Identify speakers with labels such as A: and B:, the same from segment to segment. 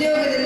A: ಉದ್ಯೋಗದಲ್ಲಿ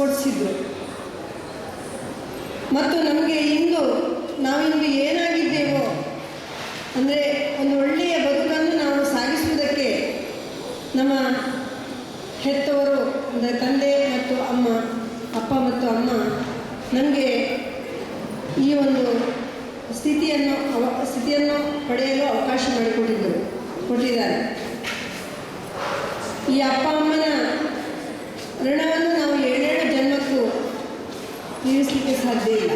A: ಕೊಡಿಸಿದ್ರು ಮತ್ತು ನಮಗೆ ಇಂದು ನಾವಿಂದು ಏನಾಗಿದ್ದೇವೋ, ಅಂದರೆ ಒಂದು ಒಳ್ಳೆಯ ಬದುಕನ್ನು ನಾವು ಸಾಗಿಸುವುದಕ್ಕೆ ನಮ್ಮ ಹೆತ್ತವರು, ಅಂದರೆ ತಂದೆ ಮತ್ತು ಅಮ್ಮ, ಅಪ್ಪ ಮತ್ತು ಅಮ್ಮ, ನಮಗೆ ಈ ಒಂದು ಸ್ಥಿತಿಯನ್ನು ಅವ, ಸ್ಥಿತಿಯನ್ನು ಪಡೆಯಲು ಅವಕಾಶ ಮಾಡಿಕೊಟ್ಟಿದ್ದರು, ಕೊಟ್ಟಿದ್ದಾರೆ. ಈ ಅಪ್ಪ ಅಮ್ಮನ ಸಾಧ್ಯ ಇಲ್ಲ.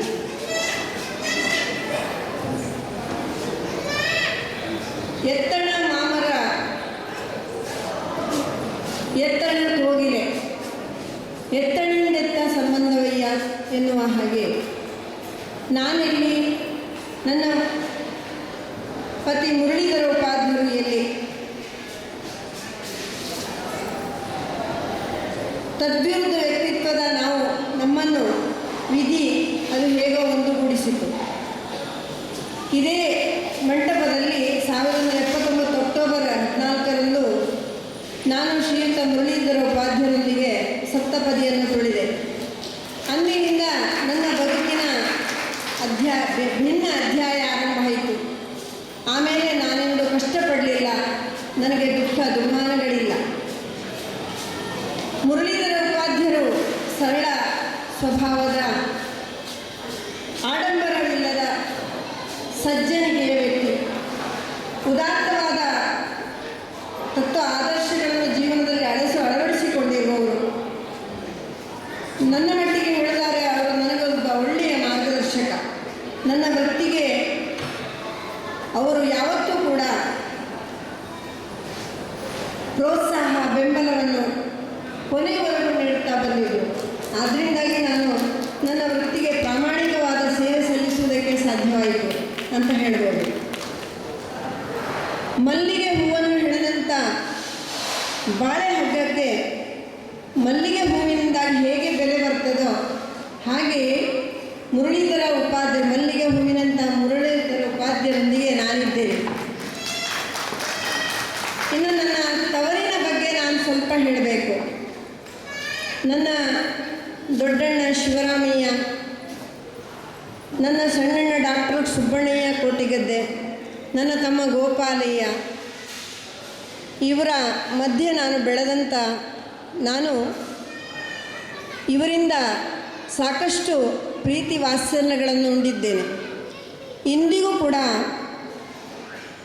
A: ಎತ್ತಣ ಮಾಮರ ಎತ್ತಣ ಕೋಗಿಲೆ ಎತ್ತಣಿಂದೆತ್ತ ಸಂಬಂಧವಯ್ಯ ಎನ್ನುವ ಹಾಗೆ ನಾನಿಲ್ಲಿ ನನ್ನ ಪತಿ ಮುರಳೀಧರ ಉಪಾಧ್ಯರು ಎಲ್ಲಿ? ತದ್ವಿರುದ್ಧ ವ್ಯಕ್ತಿತ್ವದ ನಾವು ನಮ್ಮನ್ನು ವಿಧಿ ಅದು ಹೇಗೋ ಒಂದುಗೂಡಿಸಿತು. ಇದೇ ಮಂಟಪದಲ್ಲಿ ಸಾವಿರದ ಎಪ್ಪತ್ತೊಂಬತ್ತು ಅಕ್ಟೋಬರ್ ಹದಿನಾಲ್ಕರಂದು ನಾನು ಶ್ರೀಯುತ ಮುರಳೀಧರ ಉಪಾಧ್ಯರೊಂದಿಗೆ ಸಪ್ತಪದಿಯನ್ನು ತುಳಿದೆ. ಅಂದಿನಿಂದ ನನ್ನ ಬದುಕಿನ ಅಧ್ಯಾಯ ಭಿನ್ನ ಅಧ್ಯಾಯ ಆರಂಭ ಆಯಿತು. ಆಮೇಲೆ ನಾನೆಂದು ಕಷ್ಟಪಡಲಿಲ್ಲ, ನನಗೆ ದುಃಖ ದುರ್ಮಾನಗಳಿಲ್ಲ ಮುರಳೀಧರ ಉಪಾಧ್ಯರು ಸರಳ ಸ್ವಭಾವದ ಆಡಂಬರವಿಲ್ಲದ ಸಜ್ಜನಿಕೆಯ ವ್ಯಕ್ತಿ ಉದಾತ್ತವಾದ ತತ್ವ ಆದರ್ಶಗಳನ್ನು ಜೀವನದಲ್ಲಿ ಅಳಿಸಿ ಅಳವಡಿಸಿಕೊಂಡಿರುವವರು. ನನ್ನ ಮಟ್ಟಿಗೆ ಹೇಳಿದರೆ ಅವರು ನನಗೊಬ್ಬ ಒಳ್ಳೆಯ ಮಾರ್ಗದರ್ಶಕ. ನನ್ನ ವೃತ್ತಿಗೆ ಅವರು ಯಾವತ್ತೂ ಕೂಡ ಪ್ರೋತ್ಸಾಹ, ಬೆಂಬಲವನ್ನು ಕೊನೆಯವರೆಗೂ ನೀಡುತ್ತಾ ಬಂದಿದ್ದರು. ಆದ್ದರಿಂದಾಗಿ ನಾನು ನನ್ನ ವೃತ್ತಿಗೆ ಪ್ರಾಮಾಣಿಕವಾದ ಸೇವೆ ಸಲ್ಲಿಸುವುದಕ್ಕೆ ಸಾಧ್ಯವಾಯಿತು ಅಂತ ಹೇಳ್ಬೋದು. ಮಲ್ಲಿಗೆ ಹೂವನ್ನು ಹಿಡಿದಂಥ ಬಾಳೆ ಹಗ್ಗಕ್ಕೆ ಮಲ್ಲಿಗೆ ಹೂವಿನಿಂದಾಗಿ ಹೇಗೆ ಬೆಲೆ ಬರ್ತದೋ ಹಾಗೆ ಮುರಳೀಧರ ಉಪಾಧ್ಯ, ಮಲ್ಲಿಗೆ ಹೂವಿನಂಥ ಮುರಳೀಧರ ಉಪಾಧ್ಯರೊಂದಿಗೆ ನಾನಿದ್ದೇನೆ. ಇನ್ನು ನನ್ನ ತವರಿನ ಬಗ್ಗೆ ನಾನು ಸ್ವಲ್ಪ ಹೇಳಬೇಕು. ನನ್ನ ದೊಡ್ಡಣ್ಣ ಶಿವರಾಮಯ್ಯ, ನನ್ನ ಸಣ್ಣಣ್ಣ ಡಾಕ್ಟರ್ ಸುಬ್ಬಣ್ಣಯ್ಯ ಕೋಟಿಗದ್ದೆ, ನನ್ನ ತಮ್ಮ ಗೋಪಾಲಯ್ಯ, ಇವರ ಮಧ್ಯೆ ನಾನು ಬೆಳೆದಂಥ ನಾನು ಇವರಿಂದ ಸಾಕಷ್ಟು ಪ್ರೀತಿ ವಾತ್ಸಲ್ಯಗಳನ್ನು ಉಂಡಿದ್ದೇನೆ. ಇಂದಿಗೂ ಕೂಡ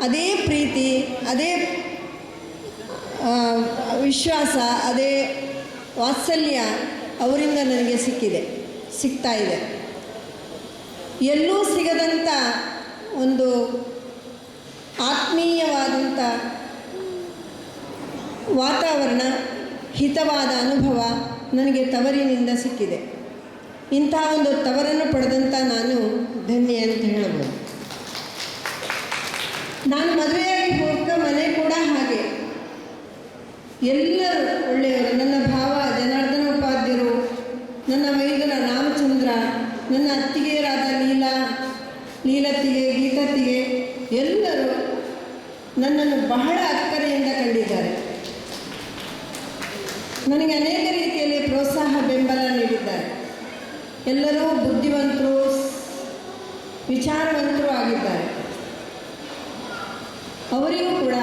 A: ಅದೇ ಪ್ರೀತಿ, ಅದೇ ವಿಶ್ವಾಸ, ಅದೇ ವಾತ್ಸಲ್ಯ ಅವರಿಂದ ನನಗೆ ಸಿಕ್ಕಿದೆ, ಸಿಗ್ತಾ ಇದೆ. ಎಲ್ಲೂ ಸಿಗದಂಥ ಒಂದು ಆತ್ಮೀಯವಾದಂಥ ವಾತಾವರಣ, ಹಿತವಾದ ಅನುಭವ ನನಗೆ ತವರಿನಿಂದ ಸಿಕ್ಕಿದೆ. ಇಂಥ ಒಂದು ತವರನ್ನು ಪಡೆದಂಥ ನಾನು ಧನ್ಯ ಅಂತ ಹೇಳಬಹುದು ನಾನು ಮದುವೆಯಾಗಿ ಹೋಗ್ತಾ ಮನೆ ಕೂಡ ಹಾಗೆ. ಎಲ್ಲರೂ ಒಳ್ಳೆಯವರು. ನನ್ನ ಭಾವ, ಜನಾರ್ದನ ಉಪಾಧ್ಯರು, ನನ್ನ ವೈದ್ಯರ ರಾಮಚಂದ್ರ, ನನ್ನ ಅತ್ತಿಗೆಯರಾದ ಲೀಲಾ, ಲೀಲತ್ತಿಗೆ, ಗೀತತ್ತಿಗೆ ಎಲ್ಲರೂ ನನ್ನನ್ನು ಬಹಳ ಅಕ್ಕರೆಯಿಂದ ಕಂಡಿದ್ದಾರೆ. ನನಗೆ ಅನೇಕ ರೀತಿಯಲ್ಲಿ ಪ್ರೋತ್ಸಾಹ, ಬೆಂಬಲ ನೀಡಿದ್ದಾರೆ. ಎಲ್ಲರೂ ಬುದ್ಧಿವಂತರು, ವಿಚಾರವಂತರು ಆಗಿದ್ದಾರೆ. ಅವರಿಗೂ ಕೂಡ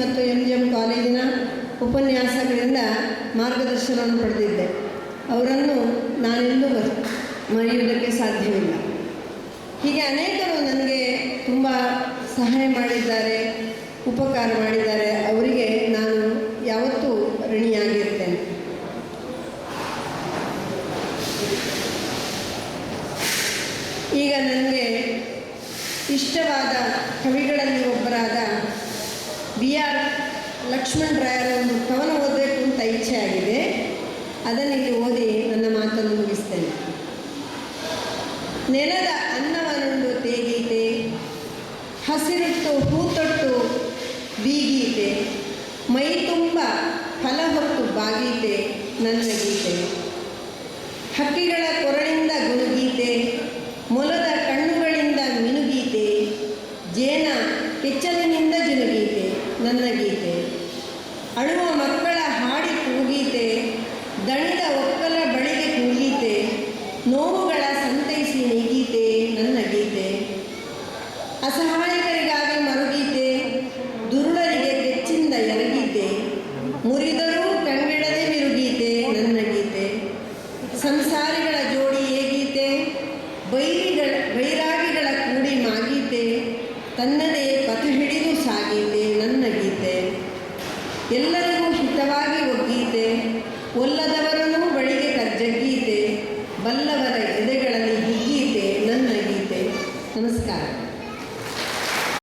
A: ಮತ್ತು ಎಂ ಜಿ ಎಂ ಕಾಲೇಜಿನ ಉಪನ್ಯಾಸಗಳಿಂದ ಮಾರ್ಗದರ್ಶನವನ್ನು ಪಡೆದಿದ್ದೆ. ಅವರನ್ನು ನಾನೆಂದು ಮರೆಯುವುದಕ್ಕೆ ಸಾಧ್ಯವಿಲ್ಲ. ಹೀಗೆ ಅನೇಕರು ನನಗೆ ತುಂಬ ಸಹಾಯ ಮಾಡಿದ್ದಾರೆ, ಉಪಕಾರ ಮಾಡಿದ್ದಾರೆ. ಅವರಿಗೆ ನಾನು ಯಾವತ್ತೂ ಋಣಿಯಾಗಿರ್ತೇನೆ ಈಗ ನನಗೆ ಇಷ್ಟವಾದ ಕವಿಗಳಲ್ಲಿ ಬಿ ಆರ್ ಲಕ್ಷ್ಮಣ್ ಒಂದು ಕವನ ಓದಬೇಕು ಅಂತ ಇಚ್ಛೆ ಆಗಿದೆ. ಅದನ್ನು ಇಲ್ಲಿ ಓದಿ ನನ್ನ ಮಾತನ್ನು ಮುಗಿಸ್ತೇನೆ. ನೆಲದ ಅನ್ನವನುಂಡು ತೇಗೀತೆ, ಹಸಿರಿಟ್ಟು ಹೂತೊಟ್ಟು ಬೀಗೀತೆ, ಮೈ ತುಂಬ ಫಲ ಹೊತ್ತು ಬಾಗೀತೆ ನನ್ನ ಗೀತೆ. ಹಕ್ಕಿಗಳ ಕೊರಳಿಂದ ಗುಣಗೀತೆ ಮೊಲದ ಕಣ್ಣುಗಳಿಂದ ಮಿನುಗೀತೆ, ಜೇನ ಕೆಚ್ಚಲಿನಿಂದ ಜುನುಗೀತೆ. ನನ್ನ ಗೀತೆ. ಅಳುವ ಮಕ್ಕಳ ಹಾಡಿ ಕೂಗೀತೆ. ದಣಿದ